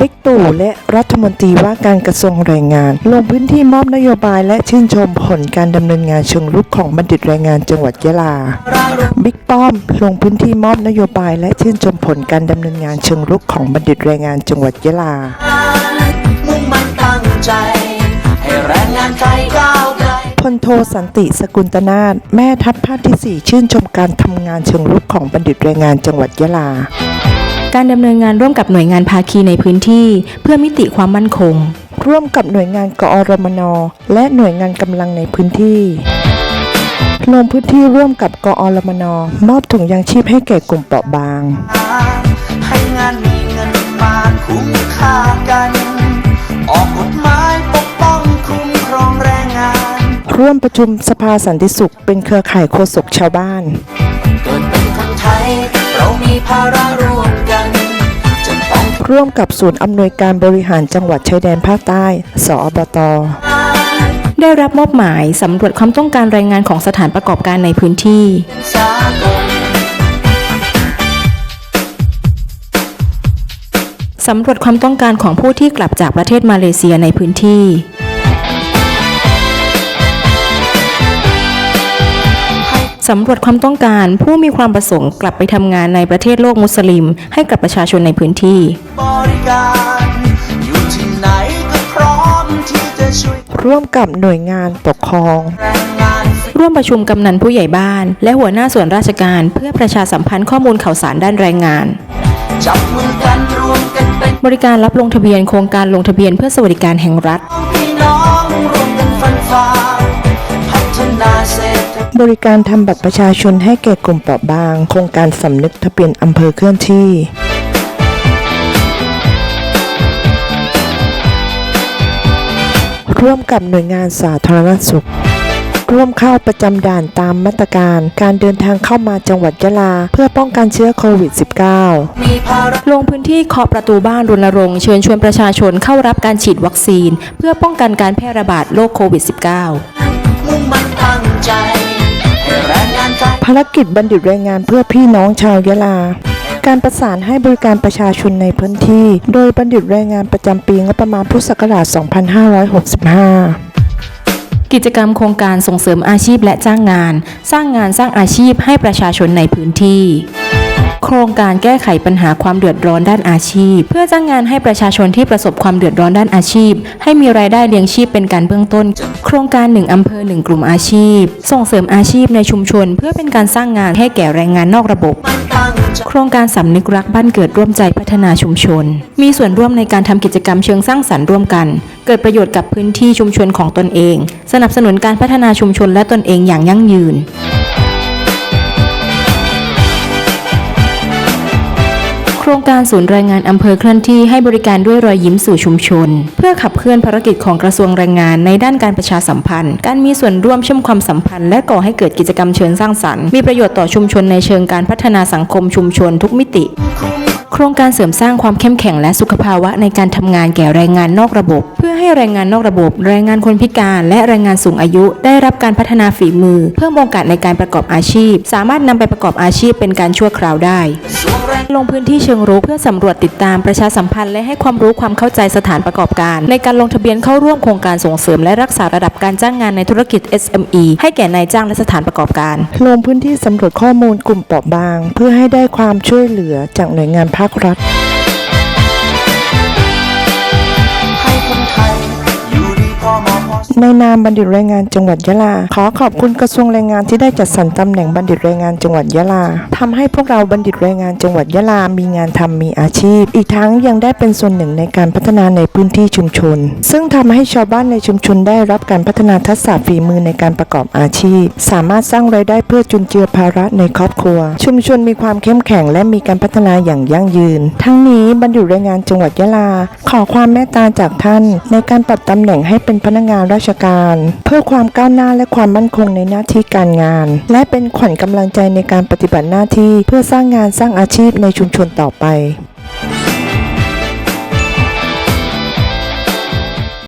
บิ๊กตู่และรัฐมนตรีว่าการกระทรวงแรงงาน ลงพื้นที่มอบนโยบายและชื่นชมผลการดำเนินงานเชิงรุกของบัณฑิตแรงงานจังหวัดยะลา บิ๊กป้อม ลงพื้นที่มอบนโยบายและชื่นชมผลการดำเนินงานเชิงรุกของบัณฑิตแรงงานจังหวัดยะลามุ่งมั่นตั้งใจ ให้แรงงานไทยก้าวไกล พลโทสันติสกุลตนาถแม่ทัพภาคที่ 4 ชื่นชมการทำงานเชิงรุกของบัณฑิตแรงงานจังหวัดยะลา การดำเนินงานร่วมกับหน่วยงานภาคีในพื้นที่ เพื่อมิติความมั่นคง ร่วมกับหน่วยงานกอรมน และหน่วยงานกำลังในพื้นที่ลงพื้นที่ร่วมกับกอรมน มอบถุงยางชีพให้แก่กลุ่มเปราะบาง ให้งานมีเงินมาคุ้มค่ากัน ร่วมประชุมสภาสันติสุข เป็นเครือข่ายโฆษกชาวบ้านเกิดเป็นคนไทยเรามีภาระร่วมกันจะต้องร่วมกับศูนย์อำนวยการบริหารจังหวัดชายแดนภาคใต้ สอบต ได้รับมอบหมายสำรวจความต้องการแรงงานของสถานประกอบการในพื้นที่เป็นสากลสำรวจความต้องการของผู้ที่กลับจากประเทศมาเลเซียในพื้นที่ สำรวจความต้องการผู้มีความประสงค์กลับไปทำงานในประเทศโลกมุสลิม ให้กับประชาชนในพื้นที่บริการอยู่ที่ไหนก็พร้อมที่จะช่วยร่วมกับหน่วยงานปกครองแรงงานร่วมประชุมกำนันผู้ใหญ่บ้าน และหัวหน้าส่วนราชการเพื่อประชาสัมพันธ์ข้อมูลข่าวสารด้านแรงงานจับมือกันรวมกันเป็นบริการรับลงทะเบียนโครงการลงทะเบียนเพื่อสวัสดิการแห่งรัฐพี่น้องรวมกันฟันฝ่า บริการทำบัตรประชาชนให้แก่กลุ่มเปราะบาง โครงการสำนึกทะเบียนอำเภอเคลื่อนที่ร่วมกับหน่วยงานสาธารณสุข ร่วมเข้าประจำด่านตามมาตรการ การเดินทางเข้ามาจังหวัดยะลา เพื่อป้องกันเชื้อโควิด -19 ลงพื้นที่เคาะประตูบ้านรณรงค์เชิญชวนประชาชนเข้ารับการฉีดวัคซีน เพื่อป้องกันการแพร่ระบาดโรคโควิด -19 มุ่งมั่นตั้งใจารกิจบัณฑิตแรงงานเพื่อพี่น้องชาวยะลา การประสานให้บริการประชาชนในพื้นที่ โดยบัณฑิตแรงงานประจำปีงบประมาณพุทธศักราช 2565กิจกรรมโครงการส่งเสริมอาชีพและจ้างงาน สร้างงานสร้างอาชีพให้ประชาชนในพื้นที่ ครงการแก้ไขปัญหาความเดือดร้อนด้านอาชีพ เพื่อจ้างงานให้ประชาชนที่ประสบความเดือดร้อนด้านอาชีพ ให้มีรายได้เลี้ยงชีพเป็นการเบื้องต้น โครงการหนึ่งอำเภอหนึ่งกลุ่มอาชีพ ส่งเสริมอาชีพในชุมชน เพื่อเป็นการสร้างงานให้แก่แรงงานนอกระบบ โครงการสำนึกรักบ้านเกิดร่วมใจพัฒนาชุมชน มีส่วนร่วมในการทำกิจกรรมเชิงสร้างสรรค์ร่วมกัน เกิดประโยชน์กับพื้นที่ชุมชนของตนเอง สนับสนุนการพัฒนาชุมชนและตนเองอย่างยั่งยืน โครงการศูนย์แรงงานอำเภอเคลื่อนที่ให้บริการด้วยรอยยิ้มสู่ชุมชน เพื่อขับเคลื่อนภารกิจของกระทรวงแรงงานในด้านการประชาสัมพันธ์ การมีส่วนร่วมเชื่อมความสัมพันธ์ และก่อให้เกิดกิจกรรมเชิงสร้างสรรค์ มีประโยชน์ต่อชุมชนในเชิงการพัฒนาสังคมชุมชนทุกมิติ โครงการเสริมสร้างความเข้มแข็งและสุขภาวะในการทำงานแก่แรงงานนอกระบบ เพื่อให้แรงงานนอกระบบ แรงงานคนพิการและแรงงานสูงอายุ ได้รับการพัฒนาฝีมือ เพิ่มโอกาสในการประกอบอาชีพ สามารถนำไปประกอบอาชีพเป็นการชั่วคราวได้ลงพื้นที่เชิงรุกเพื่อสำรวจติดตามประชาสัมพันธ์และให้ความรู้ความเข้าใจสถานประกอบการ ในการลงทะเบียนเข้าร่วมโครงการส่งเสริมและรักษาระดับการจ้างงานในธุรกิจ SME ให้แก่นายจ้างและสถานประกอบการ ลงพื้นที่สำรวจข้อมูลกลุ่มเปราะบาง เพื่อให้ได้ความช่วยเหลือจากหน่วยงานภา ในนามบัณฑิตแรงงานจังหวัดยะลา ขอขอบคุณกระทรวงแรงงานที่ได้จัดสรรตำแหน่งบัณฑิตแรงงานจังหวัดยะลาทำให้พวกเราบัณฑิตแรงงานจังหวัดยะลา มีงานทำมีอาชีพ อีกทั้งยังได้เป็นส่วนหนึ่งในการพัฒนาในพื้นที่ชุมชน ซึ่งทำให้ชาวบ้านในชุมชนได้รับการพัฒนาทักษะฝีมือในการประกอบอาชีพ สามารถสร้างรายได้เพื่อจุนเจือภาระในครอบครัว ชุมชนมีความเข้มแข็งและมีการพัฒนาอย่างยั่งยืน ทั้งนี้บัณฑิตแรงงานจังหวัดยะลา ขอความเมตตาจากท่าน ในการปรับตำแหน่งให้เป็นพนักงานราชการ เพื่อความก้าวหน้าและความมั่นคงในหน้าที่การงาน และเป็นขวัญกำลังใจในการปฏิบัติหน้าที่เพื่อสร้างงานสร้างอาชีพในชุมชนต่อไป